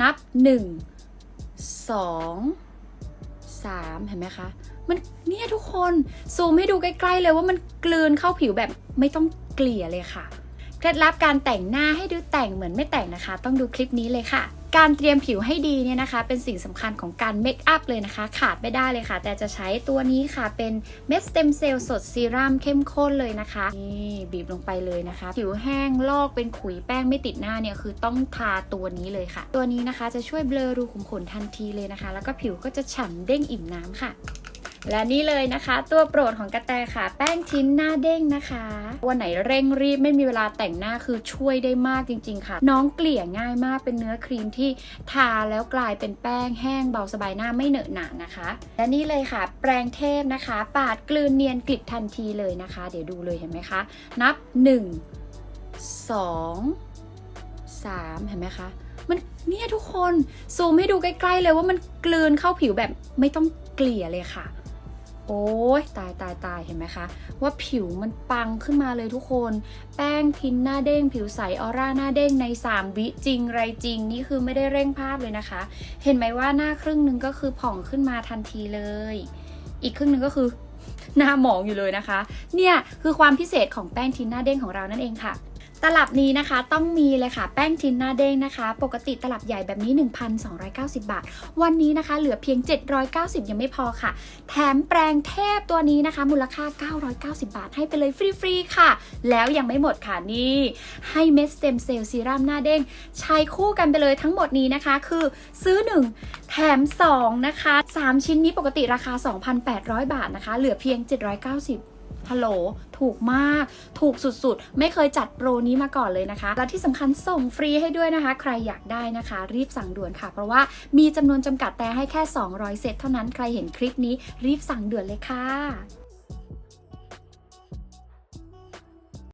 นับ 1 2 3 เห็นไหมคะ มันเนี่ยทุกคน ซูมให้ดูใกล้ ๆ เลยว่ามันกลืนเข้าผิวแบบไม่ต้องเกลี่ยเลยค่ะ เคล็ดลับการแต่งหน้าให้ดูแต่งเหมือนไม่แต่งนะคะ ต้องดูคลิปนี้เลยค่ะ การเตรียมผิวให้ดีเนี่ยนะคะ เป็นสิ่งสำคัญของการเมคอัพเลยนะคะ ขาดไม่ได้เลยค่ะ แต่จะใช้ตัวนี้ค่ะเป็นเม็ดสเต็มเซลล์สดซีรั่มเข้มข้นเลยนะคะนี่บีบลงไปเลยนะคะ ผิวแห้งลอกเป็นขุยแป้งไม่ติดหน้าเนี่ยคือต้องทาตัวนี้เลยค่ะ ตัวนี้นะคะจะช่วยเบลอรูขุมขนทันทีเลยนะคะ แล้วก็ผิวก็จะฉ่ำเด้งอิ่มน้ำค่ะ และนี่เลยนะคะ ตัวโปรดของกระแตค่ะ แป้งทิ้นหน้าเด้งนะคะ วันไหนเร่งรีบไม่มีเวลาแต่งหน้าคือช่วยได้มากจริง ๆ ค่ะ น้องเกลี่ยง่ายมากเป็นเนื้อครีมที่ทาแล้วกลายเป็นแป้งแห้งเบาสบายหน้าไม่เหนอะหนะนะคะ และนี่เลยค่ะ แปรงเทพนะคะ ปาดกลืนเนียนกลิบทันทีเลยนะคะ เดี๋ยวดูเลยเห็นไหมคะ นับ 1 2 3 เห็นไหมคะ มันเนี่ยทุกคน ซูมให้ดูใกล้ ๆ เลยว่ามันกลืนเข้าผิวแบบไม่ต้องเกลี่ยเลยค่ะ โอ้ยตายตายตายเห็นไหมคะ ว่าผิวมันปังขึ้นมาเลยทุกคน แป้งพินหน้าเด้ง ผิวใสออร่าหน้าเด้งใน 3 วิจริงไรจริง นี่คือไม่ได้เร่งภาพเลยนะคะ เห็นไหมว่าหน้าครึ่งหนึ่งก็คือผ่องขึ้นมาทันทีเลย อีกครึ่งหนึ่งก็คือหน้าหมองอยู่เลยนะคะ เนี่ยคือความพิเศษของแป้งทินหน้าเด้งของเรานั่นเองค่ะ ตลับนี้นะคะต้องมีเลยค่ะ แป้งทินหน้าเด้งนะคะ ปกติตลับใหญ่แบบนี้ 1,290 บาท วันนี้นะคะ เหลือเพียง 790 ยังไม่พอค่ะ แถมแปรงเทพตัวนี้นะคะ มูลค่า 990 บาท ให้ไปเลยฟรีๆค่ะ แล้วยังไม่หมดค่ะนี่ ให้เม็ดสเต็มเซลล์ซีรั่มหน้าเด้งใช้คู่กันไปเลยทั้งหมดนี้นะคะ คือซื้อ 1 แถม 2 นะคะ 3 ชิ้นนี้ปกติราคา 2,800 บาทนะคะ เหลือเพียง 790 ฮัลโหลถูกมาก ถูกสุดๆ ไม่เคยจัดโปรนี้มาก่อนเลยนะคะ และที่สำคัญส่งฟรีให้ด้วยนะคะ ใครอยากได้นะคะ รีบสั่งด่วนค่ะ เพราะว่ามีจำนวนจำกัดแต่ให้แค่ 200 เซตเท่านั้นใครเห็นคลิปนี้รีบสั่งด่วนเลยค่ะ